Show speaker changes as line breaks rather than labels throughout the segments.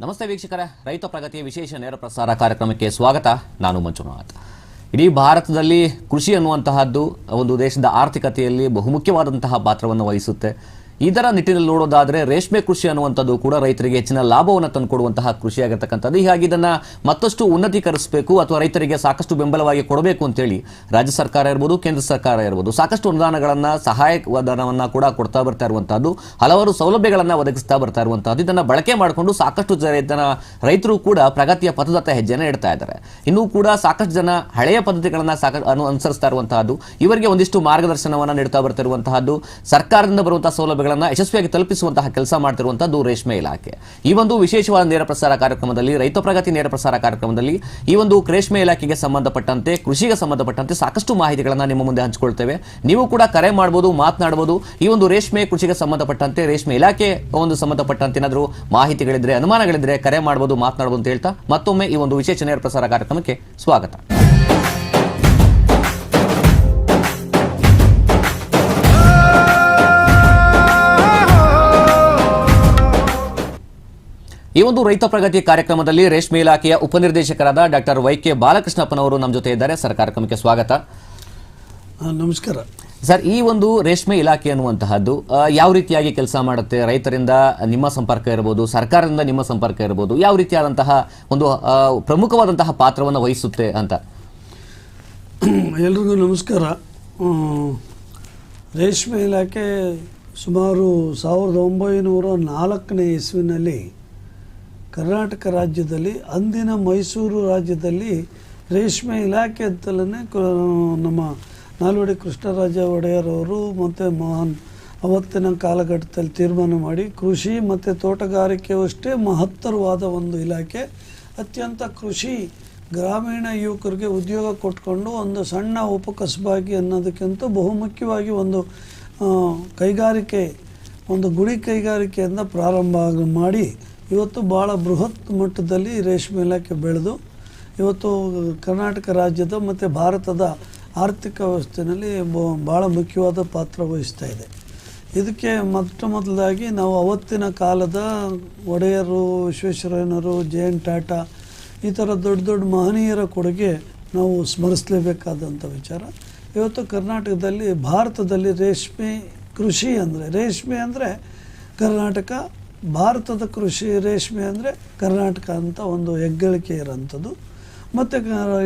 ನಮಸ್ತೆ ವೀಕ್ಷಕರ. ರೈತ ಪ್ರಗತಿಯ ವಿಶೇಷ ನೇರ ಪ್ರಸಾರ ಕಾರ್ಯಕ್ರಮಕ್ಕೆ ಸ್ವಾಗತ. ನಾನು ಮಂಜುನಾಥ್ ಇಡೀ ಭಾರತದಲ್ಲಿ ಕೃಷಿ ಅನ್ನುವಂತಹದ್ದು ಒಂದು ದೇಶದ ಆರ್ಥಿಕತೆಯಲ್ಲಿ ಬಹುಮುಖ್ಯವಾದಂತಹ ಪಾತ್ರವನ್ನು ವಹಿಸುತ್ತೆ. ಇದರ ನಿಟ್ಟಿನಲ್ಲಿ ನೋಡೋದಾದ್ರೆ ರೇಷ್ಮೆ ಕೃಷಿ ಅನ್ನುವಂಥದ್ದು ಕೂಡ ರೈತರಿಗೆ ಹೆಚ್ಚಿನ ಲಾಭವನ್ನು ತಂದುಕೊಡುವಂತಹ ಕೃಷಿಯಾಗಿರ್ತಕ್ಕಂಥದ್ದು ಹೀಗಾಗಿ ಇದನ್ನು ಮತ್ತಷ್ಟು ಉನ್ನತೀಕರಿಸಬೇಕು ಅಥವಾ ರೈತರಿಗೆ ಸಾಕಷ್ಟು ಬೆಂಬಲವಾಗಿ ಕೊಡಬೇಕು ಅಂತೇಳಿ ರಾಜ್ಯ ಸರ್ಕಾರ ಇರ್ಬೋದು, ಕೇಂದ್ರ ಸರ್ಕಾರ ಇರ್ಬೋದು, ಸಾಕಷ್ಟು ಅನುದಾನಗಳನ್ನ, ಸಹಾಯಧನವನ್ನು ಕೂಡ ಕೊಡ್ತಾ ಬರ್ತಾ ಇರುವಂತಹದ್ದು ಹಲವಾರು ಸೌಲಭ್ಯಗಳನ್ನ ಒದಗಿಸ್ತಾ ಬರ್ತಾ ಇರುವಂಥದ್ದು. ಇದನ್ನ ಬಳಕೆ ಮಾಡಿಕೊಂಡು ಸಾಕಷ್ಟು ಜನ ರೈತರು ಕೂಡ ಪ್ರಗತಿಯ ಪಥದತ್ತ ಹೆಜ್ಜೆನ ಇಡ್ತಾ ಇದ್ದಾರೆ. ಇನ್ನೂ ಕೂಡ ಸಾಕಷ್ಟು ಜನ ಹಳೆಯ ಪದ್ಧತಿಗಳನ್ನ ಸಾಕ ಅನು ಅನುಸರಿಸ್ತಾ ಇರುವಂತಹದ್ದು ಇವರಿಗೆ ಒಂದಿಷ್ಟು ಮಾರ್ಗದರ್ಶನವನ್ನ ನೀಡ್ತಾ ಬರ್ತಿರುವಂತಹದ್ದು ಸರ್ಕಾರದಿಂದ ಬರುವಂತಹ ಸೌಲಭ್ಯಗಳನ್ನ ಯಶಸ್ವಿಯಾಗಿ ತಲುಪಿಸುವಂತಹ ಕೆಲಸ ಮಾಡ್ತಿರುವಂತಹದ್ದು ರೇಷ್ಮೆ ಇಲಾಖೆ. ಈ ಒಂದು ವಿಶೇಷವಾದ ನೇರ ಪ್ರಸಾರ ಕಾರ್ಯಕ್ರಮದಲ್ಲಿ, ರೈತ ಪ್ರಗತಿ ನೇರ ಪ್ರಸಾರ ಕಾರ್ಯಕ್ರಮದಲ್ಲಿ ಈ ಒಂದು ರೇಷ್ಮೆ ಇಲಾಖೆಗೆ ಸಂಬಂಧಪಟ್ಟಂತೆ, ಕೃಷಿಗೆ ಸಂಬಂಧಪಟ್ಟಂತೆ ಸಾಕಷ್ಟು ಮಾಹಿತಿಗಳನ್ನು ನಿಮ್ಮ ಮುಂದೆ ಹಂಚಿಕೊಳ್ತೇವೆ. ನೀವು ಕೂಡ ಕರೆ ಮಾಡಬಹುದು ಮಾತನಾಡಬಹುದು ಈ ಒಂದು ರೇಷ್ಮೆ, ಕೃಷಿಗೆ ಸಂಬಂಧಪಟ್ಟಂತೆ, ರೇಷ್ಮೆ ಇಲಾಖೆ ಒಂದು ಸಂಬಂಧಪಟ್ಟಂತೆ ಏನಾದರೂ ಮಾಹಿತಿಗಳಿದ್ರೆ, ಅನುಮಾನಗಳಿದ್ರೆ ಕರೆ ಮಾಡಬಹುದು ಮಾತನಾಡಬಹುದು ಅಂತ ಹೇಳ್ತಾ ಮತ್ತೊಮ್ಮೆ ಈ ಒಂದು ವಿಶೇಷ ನೇರ ಪ್ರಸಾರ ಕಾರ್ಯಕ್ರಮಕ್ಕೆ ಸ್ವಾಗತ. ಈ ಒಂದು ರೈತ ಪ್ರಗತಿ ಕಾರ್ಯಕ್ರಮದಲ್ಲಿ ರೇಷ್ಮೆ ಇಲಾಖೆಯ ಉಪನಿರ್ದೇಶಕರಾದ ಡಾಕ್ಟರ್ ವೈ ಕೆ ಬಾಲಕೃಷ್ಣಪ್ಪನವರು ನಮ್ಮ ಜೊತೆ ಇದ್ದಾರೆ ಸರ್ ಕಾರ್ಯಕ್ರಮಕ್ಕೆ ಸ್ವಾಗತ.
ನಮಸ್ಕಾರ.
ಸರ್ ಈ ಒಂದು ರೇಷ್ಮೆ ಇಲಾಖೆ ಅನ್ನುವಂತಹದ್ದು ಯಾವ ರೀತಿಯಾಗಿ ಕೆಲಸ ಮಾಡುತ್ತೆ? ರೈತರಿಂದ ನಿಮ್ಮ ಸಂಪರ್ಕ ಇರಬಹುದು ಸರ್ಕಾರದಿಂದ ನಿಮ್ಮ ಸಂಪರ್ಕ ಇರಬಹುದು ಯಾವ ರೀತಿಯಾದಂತಹ ಒಂದು ಪ್ರಮುಖವಾದಂತಹ ಪಾತ್ರವನ್ನು ವಹಿಸುತ್ತೆ ಅಂತ?
ಎಲ್ರಿಗೂ ನಮಸ್ಕಾರ. ರೇಷ್ಮೆ ಇಲಾಖೆ ಸುಮಾರು ಸಾವಿರದ ಒಂಬೈನೂರ ನಾಲ್ಕನೇ ಇಸ್ವಿನಲ್ಲಿ ಕರ್ನಾಟಕ ರಾಜ್ಯದಲ್ಲಿ, ಅಂದಿನ ಮೈಸೂರು ರಾಜ್ಯದಲ್ಲಿ ರೇಷ್ಮೆ ಇಲಾಖೆ ಅಂತಲೇ ನಮ್ಮ ನಾಲ್ವಡಿ ಕೃಷ್ಣರಾಜ ಒಡೆಯರ್ ಅವರು ಮತ್ತು ಮಹಾನ್ ಅವತ್ತಿನ ಕಾಲಘಟ್ಟದಲ್ಲಿ ತೀರ್ಮಾನ ಮಾಡಿ, ಕೃಷಿ ಮತ್ತು ತೋಟಗಾರಿಕೆ ಅಷ್ಟೇ ಮಹತ್ತರವಾದ ಒಂದು ಇಲಾಖೆ. ಅತ್ಯಂತ ಕೃಷಿ ಗ್ರಾಮೀಣ ಯುವಕರಿಗೆ ಉದ್ಯೋಗ ಕೊಟ್ಕೊಂಡು ಒಂದು ಸಣ್ಣ ಉಪಕಸಬಾಗಿ ಅನ್ನೋದಕ್ಕಿಂತ ಬಹುಮುಖ್ಯವಾಗಿ ಒಂದು ಕೈಗಾರಿಕೆ, ಒಂದು ಗುಡಿ ಕೈಗಾರಿಕೆಯಿಂದ ಪ್ರಾರಂಭ ಮಾಡಿ ಇವತ್ತು ಭಾಳ ಬೃಹತ್ ಮಟ್ಟದಲ್ಲಿ ರೇಷ್ಮೆ ಇಲಾಖೆ ಬೆಳೆದು, ಇವತ್ತು ಕರ್ನಾಟಕ ರಾಜ್ಯದ ಮತ್ತು ಭಾರತದ ಆರ್ಥಿಕ ವ್ಯವಸ್ಥೆಯಲ್ಲಿ ಭಾಳ ಮುಖ್ಯವಾದ ಪಾತ್ರ ವಹಿಸ್ತಾ ಇದೆ. ಇದಕ್ಕೆ ಮೊಟ್ಟ ಮೊದಲಾಗಿ ನಾವು ಅವತ್ತಿನ ಕಾಲದ ಒಡೆಯರು, ವಿಶ್ವೇಶ್ವರಯ್ಯನವರು, ಜೆ ಎನ್ ಟಾಟಾ, ಈ ಥರ ದೊಡ್ಡ ದೊಡ್ಡ ಮಹನೀಯರ ಕೊಡುಗೆ ನಾವು ಸ್ಮರಿಸಲೇಬೇಕಾದಂಥ ವಿಚಾರ. ಇವತ್ತು ಕರ್ನಾಟಕದಲ್ಲಿ, ಭಾರತದಲ್ಲಿ ರೇಷ್ಮೆ ಕೃಷಿ ಅಂದರೆ, ರೇಷ್ಮೆ ಅಂದರೆ ಕರ್ನಾಟಕ ಭಾರತದ ಕೃಷಿ ರೇಷ್ಮೆ ಅಂದರೆ ಕರ್ನಾಟಕ ಅಂತ ಒಂದು ಹೆಗ್ಗಳಿಕೆ ಇರೋಂಥದ್ದು. ಮತ್ತು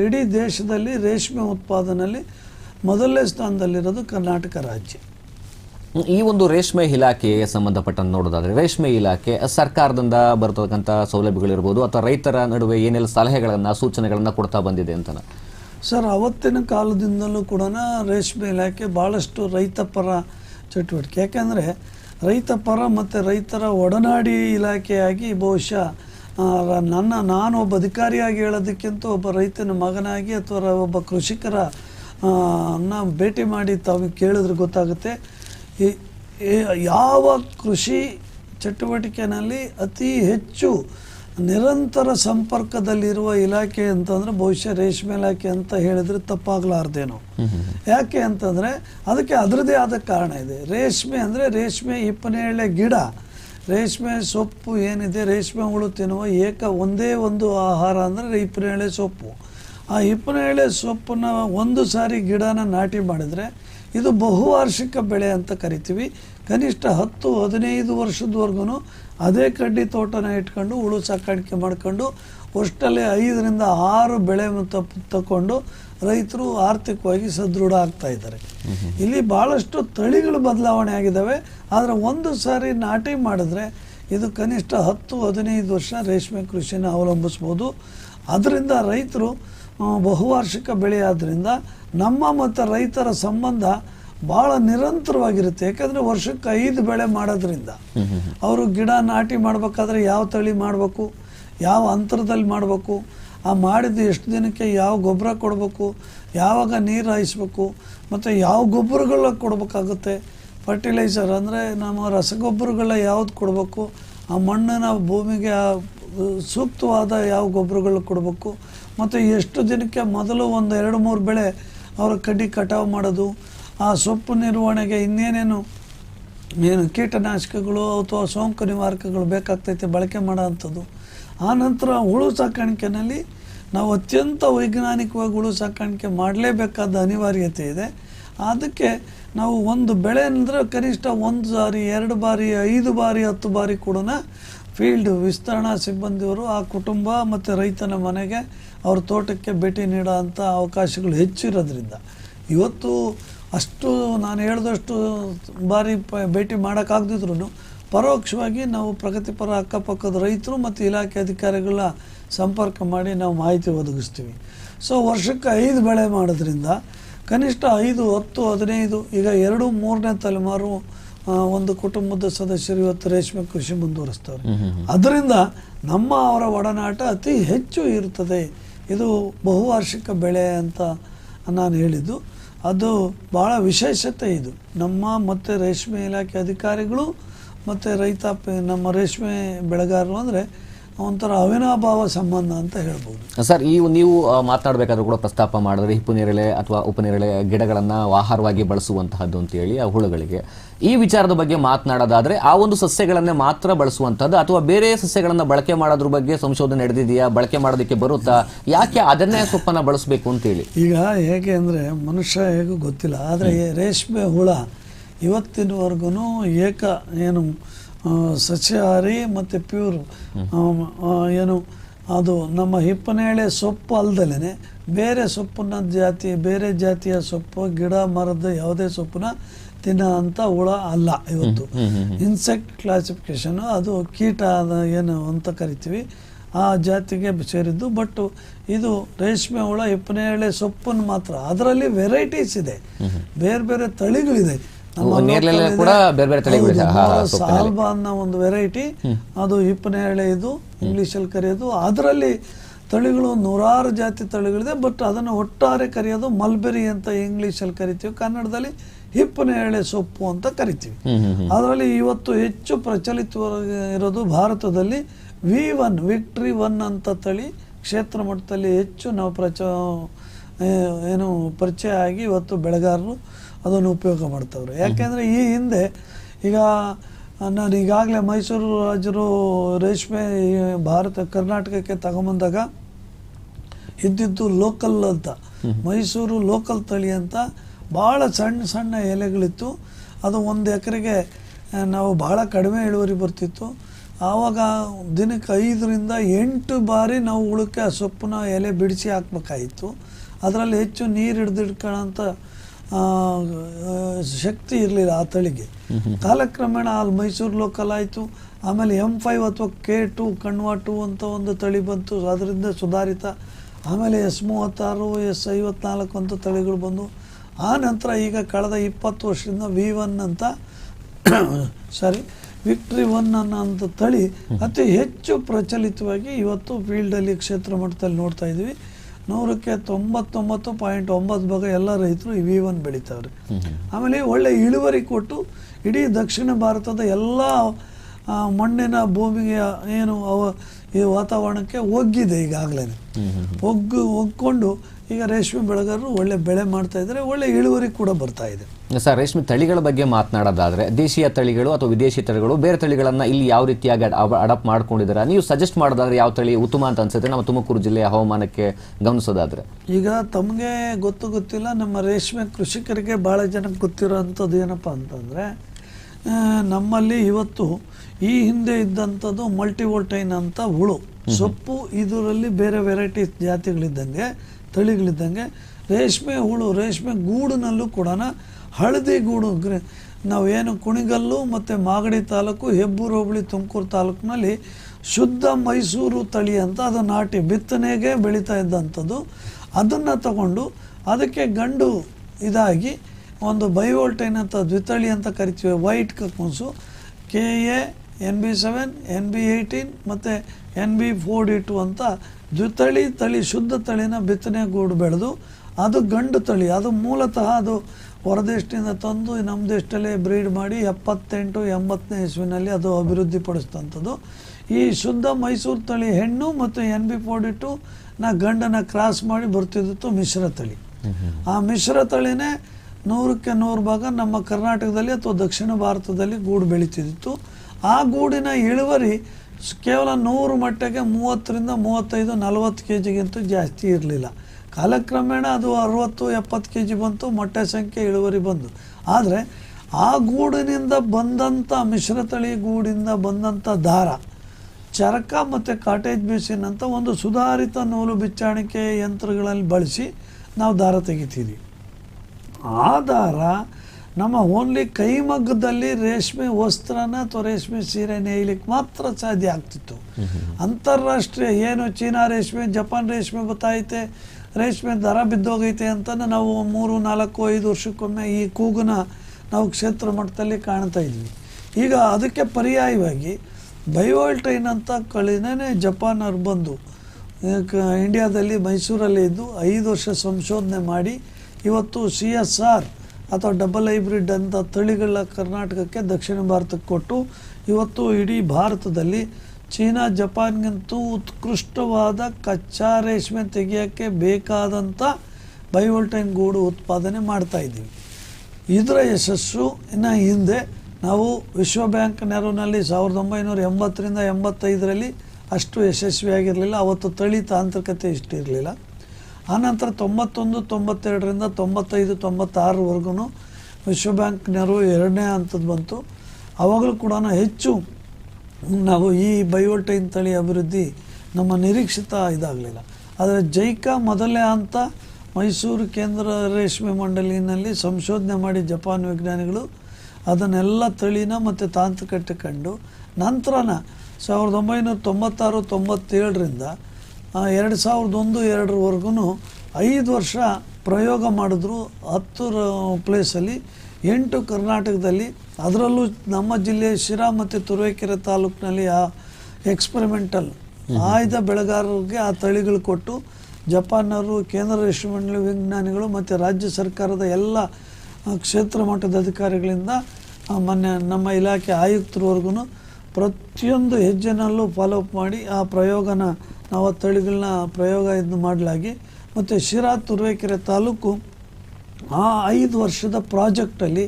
ಇಡೀ ದೇಶದಲ್ಲಿ ರೇಷ್ಮೆ ಉತ್ಪಾದನೆಯಲ್ಲಿ ಮೊದಲನೇ ಸ್ಥಾನದಲ್ಲಿರೋದು ಕರ್ನಾಟಕ ರಾಜ್ಯ.
ಈ ಒಂದು ರೇಷ್ಮೆ ಇಲಾಖೆಗೆ ಸಂಬಂಧಪಟ್ಟಂತೆ ನೋಡೋದಾದರೆ ರೇಷ್ಮೆ ಇಲಾಖೆ ಸರ್ಕಾರದಿಂದ ಬರ್ತಕ್ಕಂಥ ಸೌಲಭ್ಯಗಳಿರ್ಬೋದು ಅಥವಾ ರೈತರ ನಡುವೆ ಏನೆಲ್ಲ ಸಲಹೆಗಳನ್ನು ಸೂಚನೆಗಳನ್ನು ಕೊಡ್ತಾ ಬಂದಿದೆ ಅಂತ
ಸರ್ ಅವತ್ತಿನ ಕಾಲದಿಂದಲೂ ಕೂಡ ರೇಷ್ಮೆ ಇಲಾಖೆ ಭಾಳಷ್ಟು ರೈತಪರ ಚಟುವಟಿಕೆ. ಯಾಕೆಂದರೆ ರೈತ ಪರ ಮತ್ತು ರೈತರ ಒಡನಾಡಿ ಇಲಾಖೆಯಾಗಿ ಬಹುಶಃ ನನ್ನ ನಾನು ಒಬ್ಬ ಅಧಿಕಾರಿಯಾಗಿ ಹೇಳೋದಕ್ಕಿಂತ ಒಬ್ಬ ರೈತನ ಮಗನಾಗಿ ಅಥವಾ ಒಬ್ಬ ಕೃಷಿಕರ ಅನ್ನ ಭೇಟಿ ಮಾಡಿ ತಾವು ಕೇಳಿದ್ರೆ ಗೊತ್ತಾಗುತ್ತೆ. ಯಾವ ಕೃಷಿ ಚಟುವಟಿಕೆನಲ್ಲಿ ಅತಿ ಹೆಚ್ಚು ನಿರಂತರ ಸಂಪರ್ಕದಲ್ಲಿರುವ ಇಲಾಖೆ ಅಂತಂದ್ರೆ ಬಹುಶಃ ರೇಷ್ಮೆ ಇಲಾಖೆ ಅಂತ ಹೇಳಿದ್ರೆ ತಪ್ಪಾಗಲಾರ್ದೇನೋ. ಯಾಕೆ ಅಂತಂದ್ರೆ ಅದಕ್ಕೆ ಅದರದೇ ಆದ ಕಾರಣ ಇದೆ. ರೇಷ್ಮೆ ಅಂದರೆ ರೇಷ್ಮೆ ಇಪ್ಪನೇಳೆ ಗಿಡ. ರೇಷ್ಮೆ ಸೊಪ್ಪು ಏನಿದೆ ರೇಷ್ಮೆ ಹುಳು ತಿನ್ನುವ ಏಕ ಒಂದೇ ಒಂದು ಆಹಾರ ಅಂದರೆ ಇಪ್ಪನೇಳೆ ಸೊಪ್ಪು. ಆ ಇಪ್ಪನೇಳೆ ಸೊಪ್ಪನ್ನ ಒಂದು ಸಾರಿ ಗಿಡನ ನಾಟಿ ಮಾಡಿದರೆ ಇದು ಬಹುವಾರ್ಷಿಕ ಬೆಳೆ ಅಂತ ಕರಿತೀವಿ. ಕನಿಷ್ಠ ಹತ್ತು ಹದಿನೈದು ವರ್ಷದವರೆಗೂ ಅದೇ ಕಡ್ಡಿ ತೋಟನ ಇಟ್ಕೊಂಡು ಹುಳು ಸಾಕಾಣಿಕೆ ಮಾಡ್ಕೊಂಡು ಅಷ್ಟಲ್ಲೇ ಐದರಿಂದ ಆರು ಬೆಳೆ ತಕ್ಕೊಂಡು ತಗೊಂಡು ರೈತರು ಆರ್ಥಿಕವಾಗಿ ಸದೃಢ ಆಗ್ತಾ ಇದ್ದಾರೆ. ಇಲ್ಲಿ ಭಾಳಷ್ಟು ತಳಿಗಳು ಬದಲಾವಣೆ ಆಗಿದ್ದಾವೆ. ಆದರೆ ಒಂದು ಸಾರಿ ನಾಟಿ ಮಾಡಿದ್ರೆ ಇದು ಕನಿಷ್ಠ ಹತ್ತು ಹದಿನೈದು ವರ್ಷ ರೇಷ್ಮೆ ಕೃಷಿನ ಅವಲಂಬಿಸ್ಬೋದು. ಅದರಿಂದ ರೈತರು ಬಹುವಾರ್ಷಿಕ ಬೆಳೆ ಆದ್ದರಿಂದ ನಮ್ಮ ಮತ್ತು ರೈತರ ಸಂಬಂಧ ಭಾಳ ನಿರಂತರವಾಗಿರುತ್ತೆ. ಯಾಕಂದರೆ ವರ್ಷಕ್ಕೆ ಐದು ಬೆಳೆ ಮಾಡೋದ್ರಿಂದ. ಅವರು ಗಿಡ ನಾಟಿ ಮಾಡಬೇಕಾದ್ರೆ ಯಾವ ತಳಿ ಮಾಡಬೇಕು, ಯಾವ ಅಂತರದಲ್ಲಿ ಮಾಡಬೇಕು, ಆ ಮಾಡಿದ ಎಷ್ಟು ದಿನಕ್ಕೆ ಯಾವ ಗೊಬ್ಬರ ಕೊಡಬೇಕು, ಯಾವಾಗ ನೀರು ಹಾಯಿಸ್ಬೇಕು, ಮತ್ತು ಯಾವ ಗೊಬ್ಬರಗಳ ಕೊಡಬೇಕಾಗುತ್ತೆ. ಫರ್ಟಿಲೈಸರ್ ಅಂದರೆ ನಮ್ಮ ರಸಗೊಬ್ಬರಗಳ ಯಾವ್ದು ಕೊಡಬೇಕು, ಆ ಮಣ್ಣಿನ ಭೂಮಿಗೆ ಸೂಕ್ತವಾದ ಯಾವ ಗೊಬ್ಬರಗಳು ಕೊಡಬೇಕು, ಮತ್ತು ಎಷ್ಟು ದಿನಕ್ಕೆ ಮೊದಲು ಒಂದು ಎರಡು ಮೂರು ಬೆಳೆ ಅವರ ಕಡ್ಡಿ ಕಟಾವು ಮಾಡೋದು, ಆ ಸೊಪ್ಪು ನಿರ್ವಹಣೆಗೆ ಇನ್ನೇನೇನು, ಏನು ಕೀಟನಾಶಕಗಳು ಅಥವಾ ಸೋಂಕು ನಿವಾರಕಗಳು ಬೇಕಾಗ್ತೈತೆ ಬಳಕೆ ಮಾಡೋವಂಥದ್ದು ಆ ನಂತರ ಹುಳು ಸಾಕಾಣಿಕೆಯಲ್ಲಿ ನಾವು ಅತ್ಯಂತ ವೈಜ್ಞಾನಿಕವಾಗಿ ಹುಳು ಸಾಕಾಣಿಕೆ ಮಾಡಲೇಬೇಕಾದ ಅನಿವಾರ್ಯತೆ ಇದೆ. ಅದಕ್ಕೆ ನಾವು ಒಂದು ಬೆಳೆ ಅಂದರೆ ಕನಿಷ್ಠ ಒಂದು ಸಾರಿ, ಎರಡು ಬಾರಿ, ಐದು ಬಾರಿ, ಹತ್ತು ಬಾರಿ ಕೂಡ ಫೀಲ್ಡ್ ವಿಸ್ತರಣಾ ಸಿಬ್ಬಂದಿಯವರು ಆ ಕುಟುಂಬ ಮತ್ತು ರೈತನ ಮನೆಗೆ ಅವ್ರ ತೋಟಕ್ಕೆ ಭೇಟಿ ನೀಡೋ ಅಂಥ ಅವಕಾಶಗಳು ಹೆಚ್ಚಿರೋದ್ರಿಂದ. ಇವತ್ತು ಅಷ್ಟು ನಾನು ಹೇಳಿದಷ್ಟು ಬಾರಿ ಪ ಭೇಟಿ ಮಾಡೋಕ್ಕಾಗದಿದ್ರು ಪರೋಕ್ಷವಾಗಿ ನಾವು ಪ್ರಗತಿಪರ ಅಕ್ಕಪಕ್ಕದ ರೈತರು ಮತ್ತು ಇಲಾಖೆ ಅಧಿಕಾರಿಗಳ ಸಂಪರ್ಕ ಮಾಡಿ ನಾವು ಮಾಹಿತಿ ಒದಗಿಸ್ತೀವಿ. ಸೊ ವರ್ಷಕ್ಕೆ ಐದು ಬೆಳೆ ಮಾಡೋದ್ರಿಂದ ಕನಿಷ್ಠ ಐದು ಹತ್ತು ಹದಿನೈದು ಈಗ ಎರಡು ಮೂರನೇ ತಲೆಮಾರು ಒಂದು ಕುಟುಂಬದ ಸದಸ್ಯರು ಇವತ್ತು ರೇಷ್ಮೆ ಕೃಷಿ ಮುಂದುವರಿಸ್ತವ್ರೆ ಅದರಿಂದ ನಮ್ಮ ಅವರ ಒಡನಾಟ ಅತಿ ಹೆಚ್ಚು ಇರ್ತದೆ. ಇದು ಬಹುವಾರ್ಷಿಕ ಬೆಳೆ ಅಂತ ನಾನು ಹೇಳಿದ್ದು. ಅದು ಭಾಳ ವಿಶೇಷತೆ ಇದು. ನಮ್ಮ ಮತ್ತು ರೇಷ್ಮೆ ಇಲಾಖೆ ಅಧಿಕಾರಿಗಳು ಮತ್ತು ರೈತಾಪಿ ನಮ್ಮ ರೇಷ್ಮೆ ಬೆಳೆಗಾರರು ಅಂದರೆ ಒಂಥರ ಅವಿನಾಭಾವ ಸಂಬಂಧ ಅಂತ ಹೇಳ್ಬೋದು.
ಸರ್ ಈ ನೀವು ಮಾತನಾಡಬೇಕಾದ್ರೂ ಕೂಡ ಪ್ರಸ್ತಾಪ ಮಾಡಿದ್ರೆ ಹಿಪ್ಪುನೇರಳೆ ಅಥವಾ ಉಪನೇರಳೆ ಗಿಡಗಳನ್ನು ಆಹಾರವಾಗಿ ಬಳಸುವಂತಹದ್ದು ಅಂತೇಳಿ ಆ ಹುಳುಗಳಿಗೆ. ಈ ವಿಚಾರದ ಬಗ್ಗೆ ಮಾತನಾಡೋದಾದರೆ ಆ ಒಂದು ಸಸ್ಯಗಳನ್ನೇ ಮಾತ್ರ ಬಳಸುವಂಥದ್ದು ಅಥವಾ ಬೇರೆ ಸಸ್ಯಗಳನ್ನು ಬಳಕೆ ಮಾಡೋದ್ರ ಬಗ್ಗೆ ಸಂಶೋಧನೆ ನಡೆದಿದೆಯಾ ಬಳಕೆ ಮಾಡೋದಕ್ಕೆ ಬರುತ್ತಾ ಯಾಕೆ ಅದನ್ನೇ ಸೊಪ್ಪನ್ನು ಬಳಸಬೇಕು ಅಂತೇಳಿ?
ಈಗ ಹೇಗೆ ಅಂದರೆ ಮನುಷ್ಯ ಹೇಗೂ ಗೊತ್ತಿಲ್ಲ. ಆದರೆ ರೇಷ್ಮೆ ಹುಳ ಇವತ್ತಿನವರೆಗೂ ಏಕ ಏನು ಸಸ್ಯಾಹಾರಿ ಮತ್ತು ಪ್ಯೂರ್. ಏನು ಅದು ನಮ್ಮ ಹಿಪ್ಪನೇಳೆ ಸೊಪ್ಪು ಅಲ್ದಲೇ ಬೇರೆ ಸೊಪ್ಪಿನ ಜಾತಿ ಬೇರೆ ಜಾತಿಯ ಸೊಪ್ಪು ಗಿಡ ಮರದ ಯಾವುದೇ ಸೊಪ್ಪನ್ನ ತಿನ್ನೋ ಅಂಥ ಹುಳ ಅಲ್ಲ ಇವತ್ತು. ಇನ್ಸೆಕ್ಟ್ ಕ್ಲಾಸಿಫಿಕೇಶನ್ ಅದು ಕೀಟ ಏನು ಅಂತ ಕರಿತೀವಿ. ಆ ಜಾತಿಗೆ ಸೇರಿದ್ದು ಬಟ್ ಇದು ರೇಷ್ಮೆ ಹುಳ ಹಿಪ್ಪನೇಳೆ ಸೊಪ್ಪನ್ನು ಮಾತ್ರ. ಅದರಲ್ಲಿ ವೆರೈಟೀಸ್ ಇದೆ. ಬೇರೆ ಬೇರೆ ತಳಿಗಳಿದೆ.
ಕೂಡ ಬೇರೆ ಬೇರೆ ತಳಿಗಳಿದೆ.
ಸಾಲ್ಬಾ ಅನ್ನೋ ಒಂದು ವೆರೈಟಿ ಅದು ಹಿಪ್ಪನೇಳೆ ಇದು ಇಂಗ್ಲೀಷಲ್ಲಿ ಕರೆಯೋದು. ಅದರಲ್ಲಿ ತಳಿಗಳು ನೂರಾರು ಜಾತಿ ತಳಿಗಳಿದೆ ಬಟ್ ಅದನ್ನು ಒಟ್ಟಾರೆ ಕರೆಯೋದು ಮಲ್ಬೆರಿ ಅಂತ ಇಂಗ್ಲೀಷಲ್ಲಿ ಕರಿತೀವಿ. ಕನ್ನಡದಲ್ಲಿ ಹಿಪ್ಪನೇಳೆ ಸೊಪ್ಪು ಅಂತ ಕರಿತೀವಿ. ಅದರಲ್ಲಿ ಇವತ್ತು ಹೆಚ್ಚು ಪ್ರಚಲಿತವಾಗಿ ಇರೋದು ಭಾರತದಲ್ಲಿ ವಿ ಒನ್ ವಿಕ್ಟ್ರಿ ಒನ್ ಅಂತ ತಳಿ ಕ್ಷೇತ್ರ ಮಟ್ಟದಲ್ಲಿ ಹೆಚ್ಚು ನಾವು ಪ್ರಚ ಏನು ಪರಿಚಯ ಆಗಿ ಇವತ್ತು ಬೆಳೆಗಾರರು ಅದನ್ನು ಉಪಯೋಗ ಮಾಡ್ತವ್ರೆ. ಯಾಕೆಂದರೆ ಈ ಹಿಂದೆ ಈಗ ನಾನು ಈಗಾಗಲೇ ಮೈಸೂರು ರಾಜರು ರೇಷ್ಮೆ ಭಾರತ ಕರ್ನಾಟಕಕ್ಕೆ ತಗೊಂಬಂದಾಗ ಇದ್ದಿದ್ದು ಲೋಕಲ್ ಅಂತ. ಮೈಸೂರು ಲೋಕಲ್ ತಳಿ ಅಂತ ಭಾಳ ಸಣ್ಣ ಸಣ್ಣ ಎಲೆಗಳಿತ್ತು. ಅದು ಒಂದು ಎಕರೆಗೆ ನಾವು ಭಾಳ ಕಡಿಮೆ ಇಳುವರಿ ಬರ್ತಿತ್ತು. ಆವಾಗ ದಿನಕ್ಕೆ ಐದರಿಂದ ಎಂಟು ಬಾರಿ ನಾವು ಉಳಕ್ಕೆ ಆ ಸೊಪ್ಪನ್ನ ಎಲೆ ಬಿಡಿಸಿ ಹಾಕ್ಬೇಕಾಗಿತ್ತು ಅದರಲ್ಲಿ ಹೆಚ್ಚು ನೀರು ಹಿಡ್ದಿಡ್ಕೊಳ್ಳೋಂಥ ಶಕ್ತಿ ಇರಲಿಲ್ಲ ಆ ತಳಿಗೆ ಕಾಲಕ್ರಮೇಣ ಅಲ್ಲಿ ಮೈಸೂರು ಲೋಕಲ್ ಆಯಿತು. ಆಮೇಲೆ ಎಂ ಫೈವ್ ಅಥವಾ ಕೆ ಟು ಕಣ್ವಾ ಟು ಅಂತ ಒಂದು ತಳಿ ಬಂತು. ಅದರಿಂದ ಸುಧಾರಿತ. ಆಮೇಲೆ ಎಸ್ ಮೂವತ್ತಾರು ಎಸ್ ಐವತ್ನಾಲ್ಕು ಅಂತ ತಳಿಗಳು ಬಂದು. ಆ ನಂತರ ಈಗ ಕಳೆದ ಇಪ್ಪತ್ತು ವರ್ಷದಿಂದ ವಿ ಒನ್ ಅಂತ ಸಾರಿ ವಿಕ್ಟ್ರಿ ಒನ್ ಅನ್ನೋ ಅಂತ ತಳಿ ಅತಿ ಹೆಚ್ಚು ಪ್ರಚಲಿತವಾಗಿ ಇವತ್ತು ಫೀಲ್ಡಲ್ಲಿ ಕ್ಷೇತ್ರ ಮಟ್ಟದಲ್ಲಿ ನೋಡ್ತಾ ಇದ್ದೀವಿ. ನೂರಕ್ಕೆ ತೊಂಬತ್ತೊಂಬತ್ತು ಪಾಯಿಂಟ್ ಒಂಬತ್ತು ಭಾಗ ಎಲ್ಲ ರೈತರು ವಿ ಒನ್ ಬೆಳಿತಾವ್ರೆ ಆಮೇಲೆ ಒಳ್ಳೆ ಇಳುವರಿ ಕೊಟ್ಟು ಇಡೀ ದಕ್ಷಿಣ ಭಾರತದ ಎಲ್ಲ ಮಣ್ಣಿನ ಭೂಮಿಗೆ ಏನು ಅವ ಈ ವಾತಾವರಣಕ್ಕೆ ಒಗ್ಗಿದೆ ಈಗಾಗಲೇ ಒಗ್ಗು ಒಗ್ಕೊಂಡು ಈಗ ರೇಷ್ಮೆ ಬೆಳೆಗಾರರು ಒಳ್ಳೆ ಬೆಳೆ ಮಾಡ್ತಾ ಇದ್ದಾರೆ ಒಳ್ಳೆ ಇಳುವರಿ ಕೂಡ ಬರ್ತಾ ಇದೆ.
ಸರ್ ರೇಷ್ಮೆ ತಳಿಗಳ ಬಗ್ಗೆ ಮಾತನಾಡೋದಾದರೆ ದೇಶೀಯ ತಳಿಗಳು ಅಥವಾ ವಿದೇಶಿ ತಳಿಗಳು ಬೇರೆ ತಳಿಗಳನ್ನು ಇಲ್ಲಿ ಯಾವ ರೀತಿಯಾಗಿ ಅಡಾಪ್ಟ್ ಮಾಡ್ಕೊಂಡಿದ್ದಾರೆ? ನೀವು ಸಜೆಸ್ಟ್ ಮಾಡೋದಾದ್ರೆ ಯಾವ ತಳಿ ಉತ್ತಮ ಅಂತ ಅನ್ಸುತ್ತೆ? ನಮ್ಮ ತುಮಕೂರು ಜಿಲ್ಲೆಯ ಹವಾಮಾನಕ್ಕೆ ಗಮನಿಸೋದಾದ್ರೆ.
ಈಗ ತಮಗೆ ಗೊತ್ತು ಗೊತ್ತಿಲ್ಲ ನಮ್ಮ ರೇಷ್ಮೆ ಕೃಷಿಕರಿಗೆ ಭಾಳ ಜನಕ್ಕೆ ಗೊತ್ತಿರೋ ಅಂಥದ್ದು ಏನಪ್ಪ ಅಂತಂದರೆ ನಮ್ಮಲ್ಲಿ ಇವತ್ತು ಈ ಹಿಂದೆ ಇದ್ದಂಥದ್ದು ಮಲ್ಟಿವೋಲ್ಟೈನ್ ಅಂತ ಹುಳು. ಸೊಪ್ಪು ಇದರಲ್ಲಿ ಬೇರೆ ವೆರೈಟಿ ಜಾತಿಗಳಿದ್ದಂಗೆ ತಳಿಗಳಿದ್ದಂಗೆ ರೇಷ್ಮೆ ಹುಳು ರೇಷ್ಮೆ ಗೂಡಿನಲ್ಲೂ ಕೂಡ ಹಳದಿ ಗೂಡು ನಾವು ನಾವೇನು ಕುಣಿಗಲ್ಲು ಮತ್ತು ಮಾಗಡಿ ತಾಲೂಕು ಹೆಬ್ಬೂರು ಹೋಬಳಿ ತುಮಕೂರು ತಾಲೂಕಿನಲ್ಲಿ ಶುದ್ಧ ಮೈಸೂರು ತಳಿ ಅಂತ ಅದು ನಾಟಿ ಬಿತ್ತನೆಗೆ ಬೆಳೀತಾ ಇದ್ದಂಥದ್ದು. ಅದನ್ನು ತಗೊಂಡು ಅದಕ್ಕೆ ಗಂಡು ಇದಾಗಿ ಒಂದು ಬೈವೋಲ್ಟೈನ್ ಅಂತ ದ್ವಿತಳಿ ಅಂತ ಕರಿತೀವಿ white ಕಕ್ಕುನ್ಸು K A N B seven N B eighteen ಮತ್ತು N B four D two ಅಂತ ದ್ವಿತಳಿ ತಳಿ ಶುದ್ಧ ತಳಿನ ಬಿತ್ತನೆ ಗೂಡು ಬೆಳೆದು ಅದು ಗಂಡು ತಳಿ ಅದು ಮೂಲತಃ ಅದು ಹೊರದೇಶದಿಂದ ತಂದು ನಮ್ಮ ದೇಶದಲ್ಲೇ ಬ್ರೀಡ್ ಮಾಡಿ ಎಪ್ಪತ್ತೆಂಟು ಎಂಬತ್ತನೇ ಇಸ್ವಿನಲ್ಲಿ ಅದು ಅಭಿವೃದ್ಧಿಪಡಿಸಿದಂಥದ್ದು. ಈ ಶುದ್ಧ ಮೈಸೂರು ತಳಿ ಹೆಣ್ಣು ಮತ್ತು ಎನ್ ಬಿ ಫೋರ್ಟಿ ಟು ನ ಗಂಡನ ಕ್ರಾಸ್ ಮಾಡಿ ಬರ್ತಿದ್ದಿತ್ತು ಮಿಶ್ರ ತಳಿ. ಆ ಮಿಶ್ರ ತಳಿನೇ ನೂರಕ್ಕೆ ನೂರು ಭಾಗ ನಮ್ಮ ಕರ್ನಾಟಕದಲ್ಲಿ ಅಥವಾ ದಕ್ಷಿಣ ಭಾರತದಲ್ಲಿ ಗೂಡು ಬೆಳೀತಿದ್ದಿತ್ತು. ಆ ಗೂಡಿನ ಇಳುವರಿ ಕೇವಲ ನೂರು ಮಟ್ಟಕ್ಕೆ ಮೂವತ್ತರಿಂದ ಮೂವತ್ತೈದು, ನಲವತ್ತು ಕೆ ಜಿಗಿಂತೂ ಜಾಸ್ತಿ ಇರಲಿಲ್ಲ. ಕಾಲಕ್ರಮೇಣ ಅದು ಅರುವತ್ತು, ಎಪ್ಪತ್ತು ಕೆ ಜಿ ಬಂತು, ಮೊಟ್ಟೆ ಸಂಖ್ಯೆ, ಇಳುವರಿ ಬಂದು. ಆದರೆ ಆ ಗೂಡಿನಿಂದ ಬಂದಂಥ ಮಿಶ್ರತಳಿ ಗೂಡಿಂದ ಬಂದಂಥ ದಾರ, ಚರಕ ಮತ್ತು ಕಾಟೇಜ್ ಮಿಷಿನ್ ಅಂತ ಒಂದು ಸುಧಾರಿತ ನೂಲು ಬಿಚ್ಚಾಣಿಕೆ ಯಂತ್ರಗಳಲ್ಲಿ ಬಳಸಿ ನಾವು ದಾರ ತೆಗಿತೀವಿ. ಆ ದಾರ ನಮ್ಮ ಓನ್ಲಿ ಕೈಮಗ್ಗದಲ್ಲಿ ರೇಷ್ಮೆ ವಸ್ತ್ರನ ಅಥವಾ ರೇಷ್ಮೆ ಸೀರೆ ನೇಯ್ಲಿಕ್ಕೆ ಮಾತ್ರ ಸಾಧ್ಯ ಆಗ್ತಿತ್ತು. ಅಂತಾರಾಷ್ಟ್ರೀಯ ಏನು ಚೀನಾ ರೇಷ್ಮೆ ಜಪಾನ್ ರೇಷ್ಮೆ ಗೊತ್ತಾಯ್ತೆ ರೇಷ್ಮೆ ದರ ಬಿದ್ದೋಗೈತೆ ಅಂತ ನಾವು ಮೂರು ನಾಲ್ಕು ಐದು ವರ್ಷಕ್ಕೊಮ್ಮೆ ಈ ಕೂಗನ ನಾವು ಕ್ಷೇತ್ರ ಮಟ್ಟದಲ್ಲಿ ಕಾಣ್ತಾ ಇದ್ವಿ. ಈಗ ಅದಕ್ಕೆ ಪರ್ಯಾಯವಾಗಿ ಬಯೋಲ್ಟೈನ್ ಅಂತ ಕಳಿನೇ ಜಪಾನವ್ರು ಬಂದು ಇಂಡಿಯಾದಲ್ಲಿ ಮೈಸೂರಲ್ಲಿ ಇದ್ದು ಐದು ವರ್ಷ ಸಂಶೋಧನೆ ಮಾಡಿ ಇವತ್ತು ಸಿ ಎಸ್ ಆರ್ ಅಥವಾ ಡಬಲ್ ಹೈಬ್ರಿಡ್ ಅಂತ ತಳಿಗಳ ಕರ್ನಾಟಕಕ್ಕೆ ದಕ್ಷಿಣ ಭಾರತಕ್ಕೆ ಕೊಟ್ಟು, ಇವತ್ತು ಇಡೀ ಭಾರತದಲ್ಲಿ ಚೀನಾ ಜಪಾನ್ಗಿಂತೂ ಉತ್ಕೃಷ್ಟವಾದ ಕಚ್ಚಾ ರೇಷ್ಮೆ ತೆಗೆಯೋಕ್ಕೆ ಬೇಕಾದಂಥ ಬೈವೋಲ್ಟೈನ್ ಗೂಡು ಉತ್ಪಾದನೆ ಮಾಡ್ತಾ ಇದ್ದೀವಿ. ಇದರ ಯಶಸ್ಸು ಇನ್ನು ಹಿಂದೆ ನಾವು ವಿಶ್ವ ಬ್ಯಾಂಕ್ ನೆರವಿನಲ್ಲಿ ಸಾವಿರದ ಒಂಬೈನೂರ ಎಂಬತ್ತರಿಂದ ಎಂಬತ್ತೈದರಲ್ಲಿ ಅಷ್ಟು ಯಶಸ್ವಿಯಾಗಿರಲಿಲ್ಲ. ಅವತ್ತು ತಳಿ ತಾಂತ್ರಿಕತೆ ಇಷ್ಟಿರಲಿಲ್ಲ. ಆನಂತರ ತೊಂಬತ್ತೊಂದು, ತೊಂಬತ್ತೆರಡರಿಂದ ತೊಂಬತ್ತೈದು ತೊಂಬತ್ತಾರವರೆಗೂ ವಿಶ್ವ ಬ್ಯಾಂಕ್ ನೆರವು ಎರಡನೇ ಹಂತದ್ದು ಬಂತು. ಆವಾಗಲೂ ಕೂಡ ಹೆಚ್ಚು ನಾವು ಈ ಬಯೋಟೈನ್ ತಳಿ ಅಭಿವೃದ್ಧಿ ನಮ್ಮ ನಿರೀಕ್ಷಿತ ಇದಾಗಲಿಲ್ಲ. ಆದರೆ ಜೈಕ ಮೊದಲೇ ಹಂತ ಮೈಸೂರು ಕೇಂದ್ರ ರೇಷ್ಮೆ ಮಂಡಳಿನಲ್ಲಿ ಸಂಶೋಧನೆ ಮಾಡಿ ಜಪಾನ್ ವಿಜ್ಞಾನಿಗಳು ಅದನ್ನೆಲ್ಲ ತಳಿನ ಮತ್ತು ತಾಂತ್ರಿಕತೆ ಕಂಡು ನಂತರನ ಸಾವಿರದ ಒಂಬೈನೂರ ತೊಂಬತ್ತಾರು, ತೊಂಬತ್ತೇಳರಿಂದ ಎರಡು ಸಾವಿರದ ಒಂದು ಎರಡರವರೆಗೂ ಐದು ವರ್ಷ ಪ್ರಯೋಗ ಮಾಡಿದ್ರು ಹತ್ತು ರ- ಪ್ಲೇಸಲ್ಲಿ. ಎಂಟು ಕರ್ನಾಟಕದಲ್ಲಿ. ಅದರಲ್ಲೂ ನಮ್ಮ ಜಿಲ್ಲೆ ಶಿರಾ ಮತ್ತು ತುರುವೇಕೆರೆ ತಾಲೂಕಿನಲ್ಲಿ ಆ ಎಕ್ಸ್ಪರಿಮೆಂಟಲ್ ಆಯ್ದ ಬೆಳೆಗಾರರಿಗೆ ಆ ತಳಿಗಳು ಕೊಟ್ಟು ಜಪಾನವರು ಕೇಂದ್ರ ರೇಷ್ಮೆ ಮಂಡಳಿ ವಿಜ್ಞಾನಿಗಳು ಮತ್ತು ರಾಜ್ಯ ಸರ್ಕಾರದ ಎಲ್ಲ ಕ್ಷೇತ್ರ ಮಟ್ಟದ ಅಧಿಕಾರಿಗಳಿಂದ ಮೊನ್ನೆ ನಮ್ಮ ಇಲಾಖೆ ಆಯುಕ್ತರವರೆಗೂ ಪ್ರತಿಯೊಂದು ಹೆಜ್ಜೆನಲ್ಲೂ ಫಾಲೋಅಪ್ ಮಾಡಿ ಆ ಪ್ರಯೋಗನ ನಾವು ತಳಿಗಳನ್ನ ಪ್ರಯೋಗ ಇದನ್ನು ಮಾಡಲಾಗಿ, ಮತ್ತು ಶಿರಾ ತುರುವೇಕೆರೆ ತಾಲೂಕು ಆ ಐದು ವರ್ಷದ ಪ್ರಾಜೆಕ್ಟಲ್ಲಿ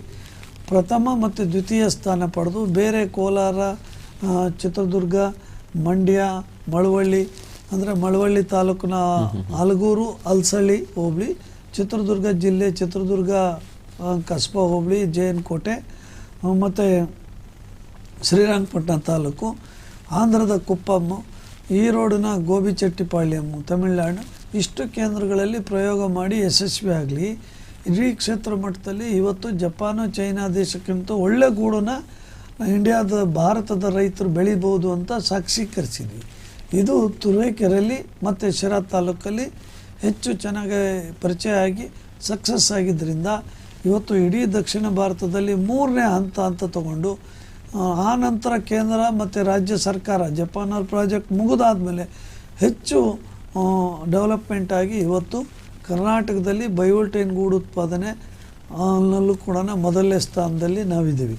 ಪ್ರಥಮ ಮತ್ತು ದ್ವಿತೀಯ ಸ್ಥಾನ ಪಡೆದು ಬೇರೆ ಕೋಲಾರ ಚಿತ್ರದುರ್ಗ, ಮಂಡ್ಯ, ಮಳವಳ್ಳಿ, ಅಂದರೆ ಮಳವಳ್ಳಿ ತಾಲೂಕಿನ ಹಲಗೂರು ಅಲ್ಸಳ್ಳಿ ಹೋಬಳಿ, ಚಿತ್ರದುರ್ಗ ಜಿಲ್ಲೆ ಚಿತ್ರದುರ್ಗ ಕಸ್ಬಾ ಹೋಬಳಿ, ಜೆ ಎನ್ ಕೋಟೆ ಮತ್ತು ಶ್ರೀರಂಗಪಟ್ಟಣ ತಾಲೂಕು, ಆಂಧ್ರದ ಕುಪ್ಪಮ್ಮ ಈರೋಡಿನ ಗೋಬಿಚೆಟ್ಟಿಪಾಳ್ಯಂ, ತಮಿಳ್ನಾಡು, ಇಷ್ಟು ಕೇಂದ್ರಗಳಲ್ಲಿ ಪ್ರಯೋಗ ಮಾಡಿ ಯಶಸ್ವಿ ಆಗಲಿ. ಇಡೀ ಕ್ಷೇತ್ರ ಮಟ್ಟದಲ್ಲಿ ಇವತ್ತು ಜಪಾನು, ಚೈನಾ ದೇಶಕ್ಕಿಂತ ಒಳ್ಳೆ ಗೂಡನ್ನ ಇಂಡಿಯಾದ, ಭಾರತದ ರೈತರು ಬೆಳಿಬೋದು ಅಂತ ಸಾಕ್ಷೀಕರಿಸಿದ್ವಿ ಇದು ತುರುವೇಕೆರೆಯಲ್ಲಿ ಮತ್ತು ಶಿರಾ ತಾಲೂಕಲ್ಲಿ ಹೆಚ್ಚು ಚೆನ್ನಾಗಿ ಪರಿಚಯ ಆಗಿ ಸಕ್ಸಸ್ ಆಗಿದ್ದರಿಂದ ಇವತ್ತು ಇಡೀ ದಕ್ಷಿಣ ಭಾರತದಲ್ಲಿ ಮೂರನೇ ಹಂತ ಅಂತ ತಗೊಂಡು ಆ, ನಂತರ ಕೇಂದ್ರ ಮತ್ತು ರಾಜ್ಯ ಸರ್ಕಾರ ಜಪಾನರ್ ಪ್ರಾಜೆಕ್ಟ್ ಮುಗಿದಾದ್ಮೇಲೆ ಹೆಚ್ಚು ಡೆವಲಪ್ಮೆಂಟ್ ಆಗಿ ಇವತ್ತು ಕರ್ನಾಟಕದಲ್ಲಿ ಬಯೋಲ್ಟೈನ್ ಗೂಡು ಉತ್ಪಾದನೆ ನಲ್ಲೂ ಕೂಡ ಮೊದಲನೇ ಸ್ಥಾನದಲ್ಲಿ ನಾವಿದ್ದೀವಿ.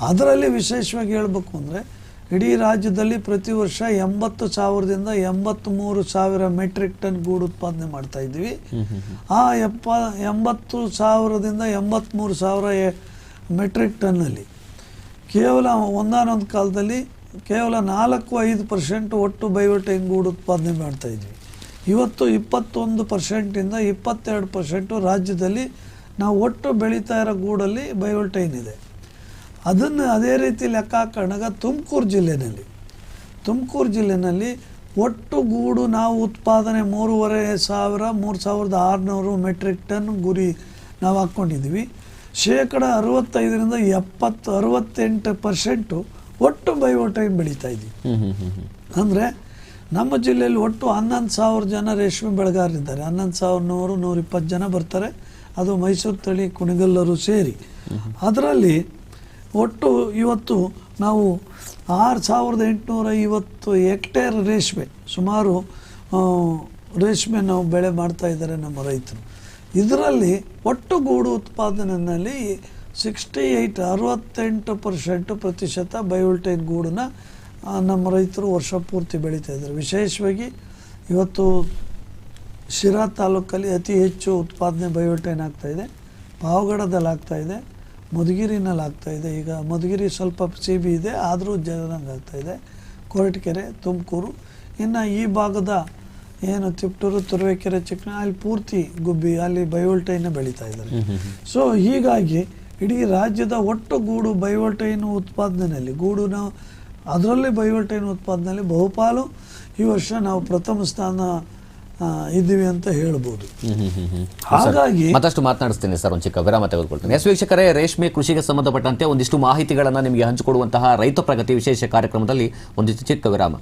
ಅದರಲ್ಲಿ ವಿಶೇಷವಾಗಿ ಹೇಳಬೇಕು ಅಂದರೆ ಇಡೀ ರಾಜ್ಯದಲ್ಲಿ ಪ್ರತಿ ವರ್ಷ ಎಂಬತ್ತು ಸಾವಿರದಿಂದ ಎಂಬತ್ತ್ಮೂರು ಸಾವಿರ ಮೆಟ್ರಿಕ್ ಟನ್ ಗೂಡು ಉತ್ಪಾದನೆ ಮಾಡ್ತಾ ಇದ್ದೀವಿ. ಆ ಎಪ್ಪ ಎಂಬತ್ತು ಸಾವಿರದಿಂದ ಎಂಬತ್ತ್ಮೂರು ಸಾವಿರ ಎ- ಮೆಟ್ರಿಕ್ ಟನ್ನಲ್ಲಿ ಕೇವಲ ಒಂದಾನೊಂದು ಕಾಲದಲ್ಲಿ ಕೇವಲ ನಾಲ್ಕು ಐದು ಪರ್ಸೆಂಟ್ ಒಟ್ಟು ಬಯೋಟೈನ್ ಗೂಡು ಉತ್ಪಾದನೆ ಮಾಡ್ತಾ ಇದ್ವಿ. ಇವತ್ತು ಇಪ್ಪತ್ತೊಂದು ಪರ್ಸೆಂಟಿಂದ ಇಪ್ಪತ್ತೆರಡು ಪರ್ಸೆಂಟು ರಾಜ್ಯದಲ್ಲಿ ನಾವು ಒಟ್ಟು ಬೆಳೀತಾ ಇರೋ ಗೂಡಲ್ಲಿ ಬಯೋಟೈನ್ ಇದೆ ಅದನ್ನು ಅದೇ ರೀತಿ ಲೆಕ್ಕ ಹಾಕೊಂಡಾಗ ತುಮಕೂರು ಜಿಲ್ಲೆಯಲ್ಲಿ ತುಮಕೂರು ಜಿಲ್ಲೆಯಲ್ಲಿ ಒಟ್ಟು ಗೂಡು ನಾವು ಉತ್ಪಾದನೆ ಮೂರುವರೆ ಸಾವಿರ, ಮೂರು ಸಾವಿರದ ಆರುನೂರು ಮೆಟ್ರಿಕ್ ಟನ್ ಗುರಿ ನಾವು ಹಾಕ್ಕೊಂಡಿದ್ವಿ ಶೇಕಡ ಅರವತ್ತೈದರಿಂದ ಎಪ್ಪತ್ತು ಅರವತ್ತೆಂಟು ಪರ್ಸೆಂಟು ಒಟ್ಟು ಬಯೋಟೈಮ್ ಬೆಳೀತಾ
ಹ್ಮ್
ಅಂದರೆ ನಮ್ಮ ಜಿಲ್ಲೆಯಲ್ಲಿ ಒಟ್ಟು ಹನ್ನೊಂದು ಸಾವಿರ ಜನ ರೇಷ್ಮೆ ಬೆಳೆಗಾರರಿದ್ದಾರೆ. ಹನ್ನೊಂದು ಸಾವಿರ ನೂರು ನೂರಿಪ್ಪತ್ತು ಜನ ಬರ್ತಾರೆ. ಅದು ಮೈಸೂರು ತಳಿ ಕುಣಿಗಲ್ಲರು ಸೇರಿ. ಅದರಲ್ಲಿ ಒಟ್ಟು ಇವತ್ತು ನಾವು ಆರು ಸಾವಿರದ ಎಂಟುನೂರ ಐವತ್ತು ಹೆಕ್ಟೇರ್ ರೇಷ್ಮೆ ಸುಮಾರು ರೇಷ್ಮೆ ನಾವು ಬೆಳೆ ಮಾಡ್ತಾ ಇದ್ದಾರೆ ನಮ್ಮ ರೈತರು. ಇದರಲ್ಲಿ ಒಟ್ಟು ಗೂಡು ಉತ್ಪಾದನೆಯಲ್ಲಿ ಸಿಕ್ಸ್ಟಿ ಏಯ್ಟ್, ಅರವತ್ತೆಂಟು ಪರ್ಸೆಂಟ್ ಪ್ರತಿಶತ ಬಯೋಲ್ಟೈನ್ ಗೂಡನ್ನ ನಮ್ಮ ರೈತರು ವರ್ಷ ಪೂರ್ತಿ ಬೆಳೀತಾ ಇದ್ದಾರೆ. ವಿಶೇಷವಾಗಿ ಇವತ್ತು ಶಿರಾ ತಾಲೂಕಲ್ಲಿ ಅತಿ ಹೆಚ್ಚು ಉತ್ಪಾದನೆ ಬಯೋಟೈನ್ ಆಗ್ತಾಯಿದೆ ಪಾವಗಡದಲ್ಲಿ ಆಗ್ತಾಯಿದೆ ಮಧುಗಿರಿನಲ್ಲಿ ಆಗ್ತಾಯಿದೆ ಈಗ ಮಧುಗಿರಿ ಸ್ವಲ್ಪ ಸಿ ಬಿ ಇದೆ, ಆದರೂ ಜಗದಂಗೆ ಆಗ್ತಾಯಿದೆ ಕೊರಟಗೆರೆ, ತುಮಕೂರು. ಇನ್ನು ಈ ಭಾಗದ ಏನು ತಿಪ್ಟೂರು ತುರುವೇಕೆರೆ ಚಿಕ್ಕನ ಅಲ್ಲಿ ಪೂರ್ತಿ ಗುಬ್ಬಿ ಅಲ್ಲಿ ಬಯೋಲ್ಟೈನ ಬೆಳೀತಾ ಇದ್ದಾರೆ. ಸೊ ಹೀಗಾಗಿ ಇಡೀ ರಾಜ್ಯದ ಒಟ್ಟು ಗೂಡು ಬಯೋಲ್ಟೈನ್ ಉತ್ಪಾದನೆಯಲ್ಲಿ ಗೂಡುನ ಅದರಲ್ಲಿ ಬಯೋಲ್ಟೈನ್ ಉತ್ಪಾದನೆಯಲ್ಲಿ ಬಹುಪಾಲು ಈ ವರ್ಷ ನಾವು ಪ್ರಥಮ ಸ್ಥಾನ ಇದ್ದೀವಿ ಅಂತ ಹೇಳ್ಬೋದು. ಹಾಗಾಗಿ
ಮತ್ತಷ್ಟು ಮಾತನಾಡಿಸ್ತೇನೆ ಸರ್ ಒಂದು ಚಿಕ್ಕ ವಿರಾಮ ತೆಗೆದುಕೊಳ್ತೇನೆ. ಎಸ್ ವೀಕ್ಷಕರೇ ರೇಷ್ಮೆ ಕೃಷಿಗೆ ಸಂಬಂಧಪಟ್ಟಂತೆ ಒಂದಿಷ್ಟು ಮಾಹಿತಿಗಳನ್ನು ನಿಮಗೆ ಹಂಚಿಕೊಡುವಂತಹ ರೈತ ಪ್ರಗತಿ ವಿಶೇಷ ಕಾರ್ಯಕ್ರಮದಲ್ಲಿ ಒಂದಿಷ್ಟು ಚಿಕ್ಕ ವಿರಾಮ.